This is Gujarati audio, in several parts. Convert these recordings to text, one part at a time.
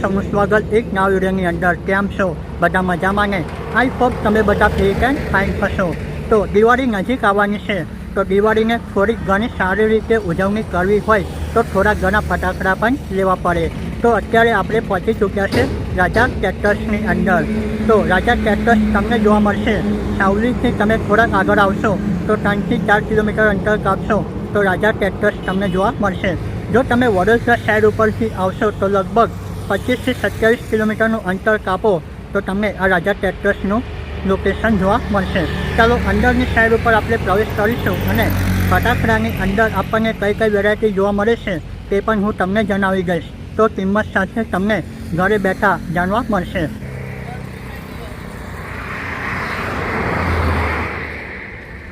સૌનું સ્વાગત એક નવા વિડીયોની અંદર. કેમ છો? બધા મજામાં ને? આઈ હોપ તમે બધા ફ્રી એન્ડ ફાઇન થશો તો દિવાળી નજીક આવવાની છે. તો દિવાળીને થોડીક ઘણી સારી રીતે ઉજવણી કરવી હોય તો થોડા ઘણા ફટાકડા પણ લેવા પડે. તો અત્યારે આપણે પહોંચી ચૂક્યા છે રાજા ટેક્ટર્સની અંદર. તો રાજા ટેક્ટર્સ તમને જોવા મળશે. સાવલીથી તમે થોડાક આગળ આવશો તો ત્રણથી ચાર કિલોમીટર અંતર કાપશો તો રાજા ટેક્ટર્સ તમને જોવા મળશે. જો તમે વડોદરા સાઈડ ઉપરથી આવશો તો લગભગ પચીસથી સત્યાવીસ કિલોમીટરનું અંતર કાપો, તો તમને આ રાજા ટ્રેક્ટર્સનું લોકેશન જોવા મળશે. ચાલો અંદરની સાઈડ ઉપર આપણે પ્રવેશ કરીશું અને ફટાકડાની અંદર આપણને કઈ કઈ વેરાયટી જોવા મળે છે તે પણ હું તમને જણાવી દઈશ. તો કિંમત સાથે તમને ઘરે બેઠા જાણવા મળશે.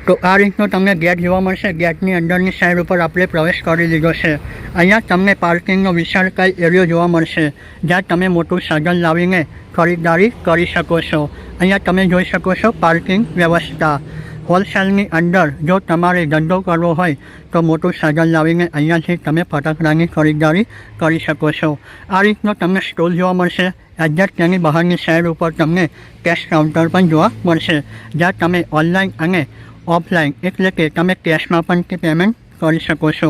તો આ રીતનો તમને ગેટ જોવા મળશે. ગેટની અંદરની સાઈડ ઉપર આપણે પ્રવેશ કરી લીધો છે. અહીંયા તમને પાર્કિંગનો વિશાળ કઈ એરિયો જોવા મળશે, જ્યાં તમે મોટું સાધન લાવીને ખરીદદારી કરી શકો છો. અહીંયા તમે જોઈ શકો છો પાર્કિંગ વ્યવસ્થા. હોલસેલની અંદર જો તમારે ધંધો કરવો હોય, તો મોટું સાધન લાવીને અહીંયાથી તમે ફટાકડાની ખરીદદારી કરી શકો છો. આ રીતનો તમને સ્ટોલ જોવા મળશે. એક્ઝેક્ટ તેની બહારની સાઈડ ઉપર તમને કેશ કાઉન્ટર પણ જોવા મળશે, જ્યાં તમે ઓનલાઈન અને ઓફલાઈન એટલે કે તમે કેશમાં પણ તે પેમેન્ટ કરી શકો છો.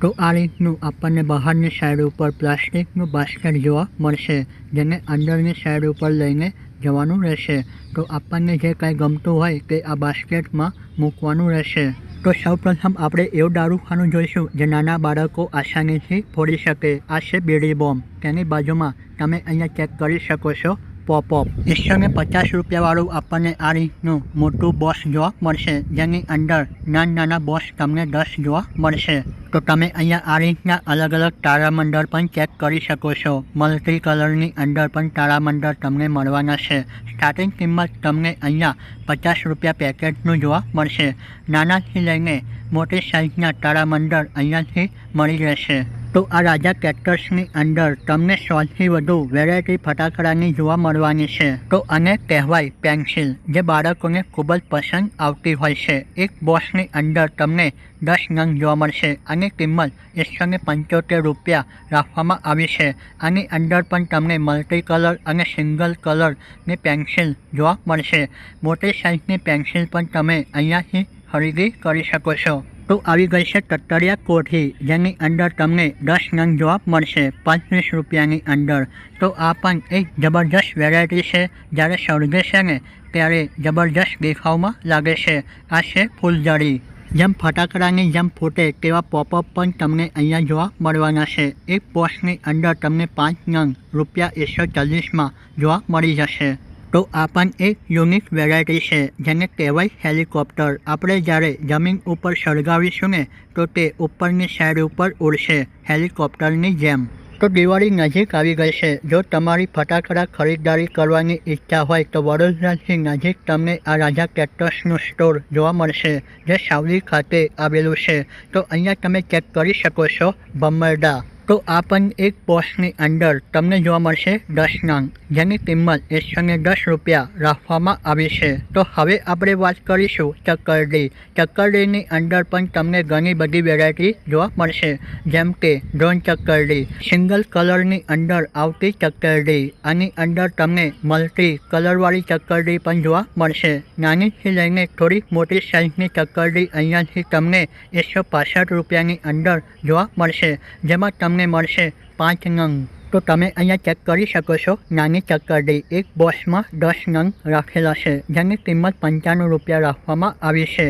તો આ રીતનું આપણને બહારની સાઈડ ઉપર પ્લાસ્ટિકનું બાસ્કેટ જોવા મળશે, જેને અંદરની સાઈડ ઉપર લઈને જવાનું રહેશે. તો આપણને જે કાંઈ ગમતું હોય તે આ બાસ્કેટમાં મૂકવાનું રહેશે. તો સૌપ્રથમ આપણે એવું દારૂખાનું જોઈશું, જે નાના બાળકો આસાનીથી ફોડી શકે. આ છે બેડી બોમ્બ. તેની બાજુમાં તમે અહીંયા ચેક કરી શકો છો. પોપઅપ એકસો ને પચાસ રૂપિયાવાળું આપણને આ રીતનું મોટું બોક્સ જોવા મળશે, જેની અંદર નાના નાના બોક્સ તમને દસ જોવા મળશે. તો તમે અહીંયા આ રીતના અલગ અલગ તારામંડળ પણ ચેક કરી શકો છો. મલ્ટી કલરની અંદર પણ તારામંડળ તમને મળવાના છે. સ્ટાર્ટિંગ કિંમત તમને અહીંયા પચાસ રૂપિયા પેકેટનું જોવા મળશે. નાનાથી લઈને મોટી સાઇઝના તારામંડળ અહીંયાથી મળી રહેશે. તો આ રાજા કેક્ટર્સની અંદર તમને સૌથી વધુ વેરાયટી ફટાકડાની જોવા મળવાની છે. તો અને કહેવાય પેન્સિલ જે બાળકોને ખૂબ જ પસંદ આવતી હોય છે. એક બોક્સની અંદર તમને દસ નંગ જોવા મળશે. આની કિંમત એકસો ને પંચોતેર રૂપિયા રાખવામાં આવી છે. આની અંદર પણ તમને મલ્ટી કલર અને સિંગલ કલરની પેન્સિલ જોવા મળશે. મોટી સાઇઝની પેન્સિલ પણ તમે અહીંયાથી ખરીદી કરી શકો છો. તો આવી ગઈ છે તતરિયા કોઠી, જેની અંદર તમને દસ નંગ જોવા મળશે, પાંત્રીસ રૂપિયાની અંદર. તો આ પણ એક જબરજસ્ત વેરાયટી છે. જ્યારે સળગે છે ને, ત્યારે જબરજસ્ત દેખાવમાં લાગે છે. આ છે ફૂલઝડી. જેમ ફટાકડાની જેમ ફૂટે તેવા પોપઅપ પણ તમને અહીંયા જોવા મળવાના છે. એક પોસ્ટની અંદર તમને પાંચ નંગ રૂપિયા એકસો ચાલીસમાં જોવા મળી જશે. તો આ પણ એક યુનિક વેરાયટી છે, જેને કહેવાય હેલિકોપ્ટર. આપણે જ્યારે જમીન ઉપર સળગાવીશું ને, તો તે ઉપરની સાઈડ ઉપર ઉડશે, હેલિકોપ્ટરની જેમ. તો દિવાળી નજીક આવી ગઈ છે. જો તમારી ફટાકડા ખરીદદારી કરવાની ઈચ્છા હોય, તો વડોદરાથી નજીક તમને આ રાજા કેક્ટસનું સ્ટોર જોવા મળશે, જે સાવલી ખાતે આવેલું છે. તો અહીંયા તમે ચેક કરી શકો છો, ભમરડા. તો આ પણ એક પોસ્ટની અંદર તમને જોવા મળશે દસ નંગ જેની કિંમત એકસો ને દસ રૂપિયા રાખવામાં આવી છે. તો હવે આપણે વાત કરીશું ચક્કરડી. ચક્કરડીની અંદર પણ તમને ઘણી બધી વેરાયટી જોવા મળશે. જેમ કે ડ્રોન ચક્કરડી, સિંગલ કલરની અંદર આવતી ચક્કરડી, આની અંદર તમને મલ્ટી કલરવાળી ચક્કરડી પણ જોવા મળશે. નાનીથી લઈને થોડી મોટી સાઇઝની ચક્કરડી અહીંયાથી તમને એકસો રૂપિયાની અંદર જોવા મળશે. જેમાં તમને તમને મળશે પાંચ નંગ. તો તમે અહીંયા ચેક કરી શકો છો, નાની ચક્કરડી, એક બોક્સમાં દસ નંગ રાખેલા છે, જેની કિંમત પંચાણું રૂપિયા રાખવામાં આવી છે.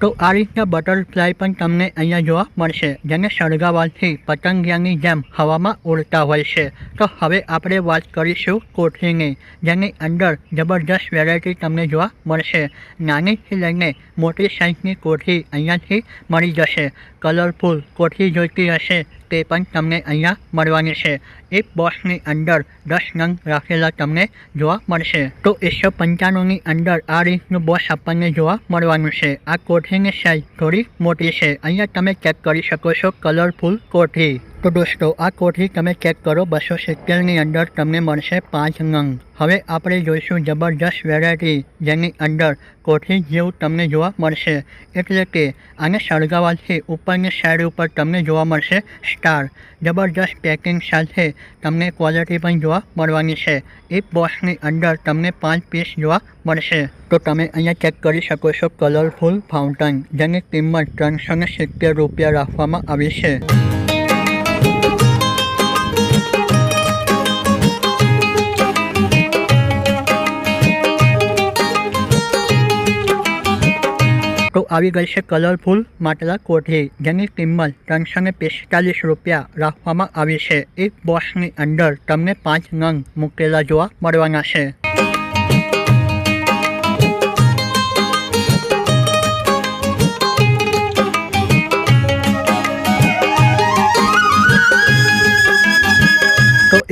તો આ રીતના બટરફ્લાય પણ તમને અહીંયા જોવા મળશે, જેને સળગાવાથી પતંગિયાની જેમ હવામાં ઉડતા હોય છે. તો હવે આપણે વાત કરીશું કોઠીની, જેની અંદર જબરજસ્ત વેરાયટી તમને જોવા મળશે. નાનીથી લઈને મોટી સાઇઝની કોઠી અહીંયાથી મળી જશે. કલરફુલ કોઠી જોઈતી હશે તે પણ તમને અહીંયા મળવાની છે. એક બોક્સની અંદર દસ નંગ રાખેલા તમને જોવા મળશે. તો એકસો પંચાણુંની અંદર આ રીતનું બોક્સ આપણને જોવા મળવાનું છે. આ કોઠીની સાઇઝ થોડી મોટી છે. અહીંયા તમે ચેક કરી શકો છો કલરફુલ કોઠી. તો દોસ્તો આ કોઠી તમે ચેક કરો, બસો સિત્તેરની અંદર તમને મળશે પાંચ નંગ. હવે આપણે જોઈશું જબરજસ્ત વેરાયટી જેની અંદર કોઠી જેવું તમને જોવા મળશે. એટલે કે આને સળગાવવાથી ઉપરની સાઈડ ઉપર તમને જોવા મળશે સ્ટાર જબરજસ્ત પેકિંગ સાથે તમને ક્વોલિટી પણ જોવા મળવાની છે. એક બોક્સની અંદર તમને પાંચ પીસ જોવા મળશે. તો તમે અહીંયા ચેક કરી શકો છો કલરફુલ ફાઉન્ટન જેની કિંમત ત્રણસો સિત્તેર રૂપિયા રાખવામાં આવી છે. આવી ગઈ છે કલરફુલ માટલા કોઠી, જેની કિંમત ત્રણસો ને પિસ્તાલીસ રૂપિયા રાખવામાં આવી છે. એક બોક્સની અંદર તમને પાંચ નંગ મૂકેલા જોવા મળવાના છે.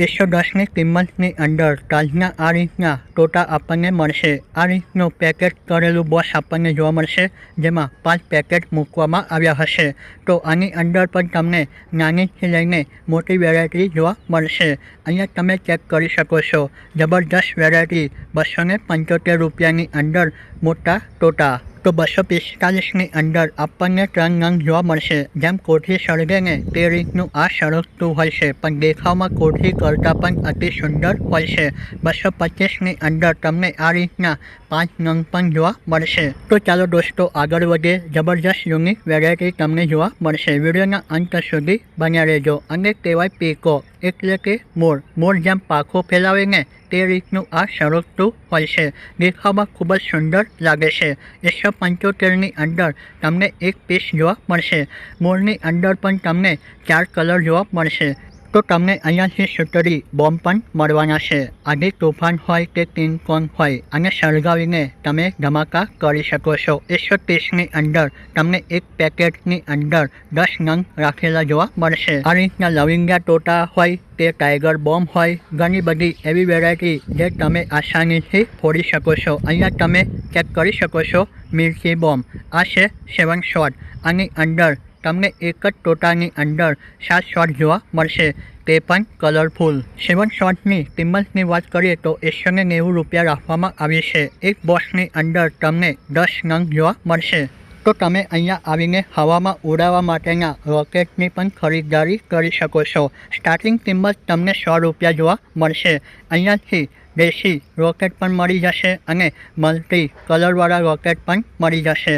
એકસો દસની કિંમતની અંદર તાજના આ રીતના ટોટા આપણને મળશે. આ રીતનું પેકેટ કરેલું બોક્સ આપણને જોવા મળશે, જેમાં પાંચ પેકેટ મૂકવામાં આવ્યા હશે. તો આની અંદર પણ તમને નાનીથી લઈને મોટી વેરાયટી જોવા મળશે. અહીંયા તમે ચેક કરી શકો છો. જબરદસ્ત વેરાયટી બસો પંચોતેર રૂપિયાની અંદર મોટા ટોટા. તો બસો પિસ્તાલીસની અંદર આપણને ત્રણ નંગ જોવા મળશે. જેમ કોઠી સળગે ને તે રીતનું આ સળગતું હોય છે. પણ દેખાવમાં કોઠી કરતાં પણ અતિ સુંદર હોય છે. બસો પચીસની અંદર તમને આ રીતના પાંચ નંગ પણ જોવા મળશે. તો ચાલો દોસ્તો આગળ વધે જબરજસ્ત યુનિક વેરાયટી તમને જોવા મળશે. વિડીયોના અંત સુધી બન્યા રહેજો. અને કહેવાય પીકો એટલે કે મોર. મોર જેમ પાખો ફેલાવે ને તે રીતનું આ સળગતું હોય છે. દેખાવમાં ખૂબ જ સુંદર લાગે છે. એકસો પંચોતેરની અંદર તમને એક પીસ જોવા મળશે. મોરની અંદર પણ તમને ચાર કલર જોવા મળશે. તો તમને અહીંયાથી સુતરી બોમ્બ પણ મળવાના છે. આદિ તોફાન હોય કે પિનકોન હોય અને સળગાવીને તમે ધમાકા કરી શકો છો. એકસો ત્રીસની અંદર તમને એક પેકેટની અંદર દસ નંગ રાખેલા જોવા મળશે. આ રીતના લવિંગા ટોટા હોય તે ટાઈગર બોમ્બ હોય, ઘણી બધી એવી વેરાયટી જે તમે આસાનીથી ફોડી શકો છો. અહીંયા તમે ચેક કરી શકો છો મિર્ચી બોમ્બ. આ છે સેવન શોટ. આની અંદર તમને એક જ ટોટાની અંદર સાત શોટ જોવા મળશે. તે પણ કલરફુલ સેવન શોટની કિંમતની વાત કરીએ તો એકસો ને નેવું રૂપિયા રાખવામાં આવી છે. એક બોક્સની અંદર તમને દસ નંગ જોવા મળશે. તો તમે અહીંયા આવીને હવામાં ઉડાવવા માટેના રોકેટની પણ ખરીદદારી કરી શકો છો. સ્ટાર્ટિંગ કિંમત તમને સો રૂપિયા જોવા મળશે. અહીંયાથી દેશી રોકેટ પણ મળી જશે અને મલ્ટી કલરવાળા રોકેટ પણ મળી જશે.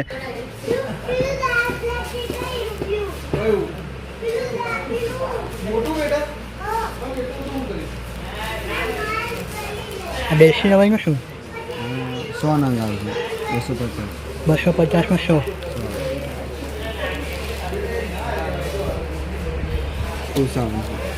દેશી રવાઈનું શું સો નંગ આવશે બસો પચાસ બસો પચાસમાં સો પુસાવન છે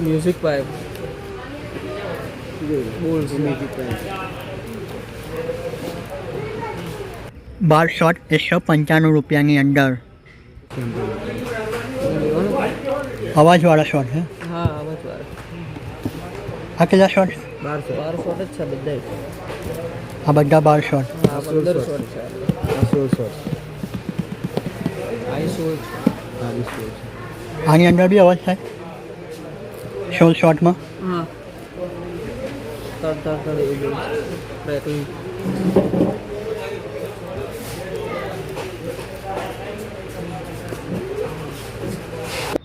music pipe ball music bar shot એકસો પંચાણું રૂપિયાની અંદર અવાજવાળા શોટ છે હા આવાજ વાર આ કેટલા શોટ બારસો બાર શોટ જ છે બધા આ બધા બાર શોટ હા પંદર શોટ છે આ સોળ સો આઈ સોળ છે હા વીસ સોળ છે આની અંદર બી અવાજ થાય. સોળ શોટમાં હા.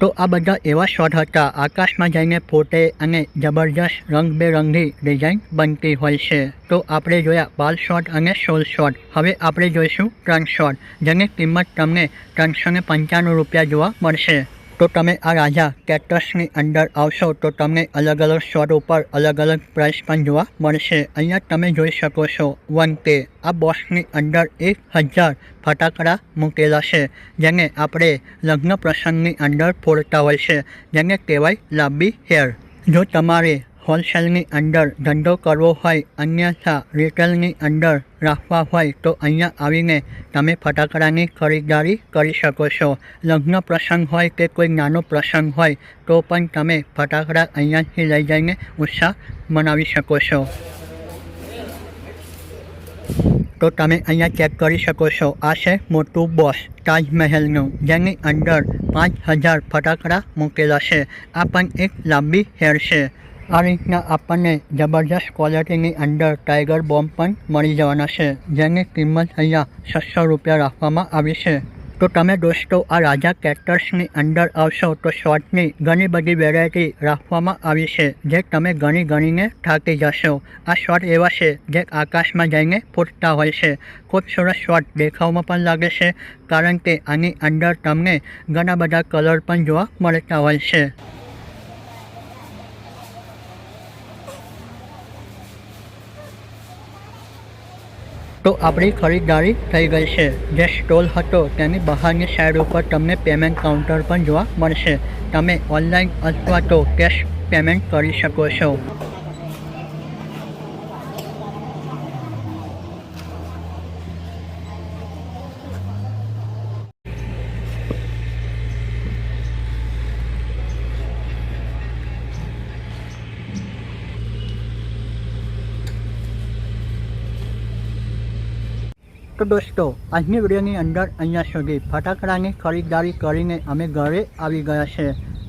તો આ બધા એવા શોટ હતા આકાશમાં જઈને ફોટે અને જબરજસ્ત રંગબેરંગી ડિઝાઇન બનતી હોય છે. તો આપણે જોયા બાર શોટ અને સોળ શોટ હવે આપણે જોઈશું ત્રણ શોટ જેની કિંમત તમને ત્રણસો પંચાણું રૂપિયા જોવા મળશે. તો તમે આ રાજા કેક્ટસની અંદર આવશો તો તમને અલગ અલગ શોટ ઉપર અલગ અલગ પ્રાઇસ પણ જોવા મળશે. અહીંયા તમે જોઈ શકો છો, વન પે આ બોક્સની અંદર એક હજાર ફટાકડા મૂકેલા છે, જેને આપણે લગ્ન પ્રસંગની અંદર ફોડતા હોય છે, જેને કહેવાય લાંબી હેર જો તમારે હોલસેલની અંદર ધંધો કરવો હોય, અન્યથા રિટેલની અંદર રાખવા હોય, તો અહીંયા આવીને તમે ફટાકડાની ખરીદદારી કરી શકો છો. લગ્ન પ્રસંગ હોય કે કોઈ નાનો પ્રસંગ હોય, તો પણ તમે ફટાકડા અહીંયાથી લઈ જઈને ઉત્સાહ મનાવી શકો છો. તો તમે અહીંયા ચેક કરી શકો છો. આ છે મોટું બોસ તાજમહેલનું, જેની અંદર પાંચ હજાર ફટાકડા મૂકેલા છે. આ પણ એક લાંબી હેર છે. આ રીતના આપણને જબરજસ્ત ક્વોલિટીની અંદર ટાઈગર બોમ્બ પણ મળી જવાના છે, જેની કિંમત અહીંયા છસો રૂપિયા રાખવામાં આવી છે. તો તમે દોસ્તો, આ રાજા કેક્ટર્સની અંદર આવશો તો શોર્ટની ઘણી બધી વેરાયટી રાખવામાં આવી છે, જે તમે ગણી ગણીને થાકી જશો. આ શોર્ટ એવા છે, જે આકાશમાં જઈને ફૂટતા હોય છે. ખૂબ સરસ શોર્ટ દેખાવમાં પણ લાગે છે, કારણ કે આની અંદર તમને ઘણા બધા કલર પણ જોવા મળતા હોય છે. તો આપણી ખરીદારી થઈ ગઈ છે. જે સ્ટોલ હતો તેની બહારની સાઈડ ઉપર તમને પેમેન્ટ કાઉન્ટર પણ જોવા મળશે. તમે ઓનલાઈન અથવા તો કેશ પેમેન્ટ કરી શકો છો. તો દોસ્તો, આજની વિડીયોની અંદર અહીંયા સુધી ફટાકડાની ખરીદદારી કરીને અમે ઘરે આવી ગયા છે.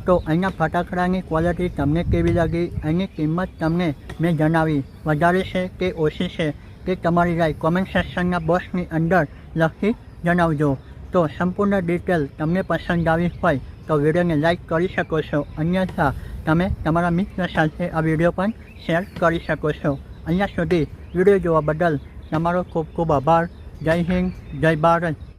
તો અહીંયા ફટાકડાની ક્વોલિટી તમને કેવી લાગી? એની કિંમત તમને મેં જણાવી. વધારે છે કે ઓછી છે તે તમારી રાય કોમેન્ટ સેક્શનના બોક્સની અંદર લખી જણાવજો. તો સંપૂર્ણ ડિટેલ તમને પસંદ આવી હોય તો વિડીયોને લાઇક કરી શકો છો. અન્યથા, તમે તમારા મિત્ર સાથે આ વીડિયો પણ શેર કરી શકો છો. અહીંયા સુધી વીડિયો જોવા બદલ તમારો ખૂબ ખૂબ આભાર. જય હિન્દ જય ભારત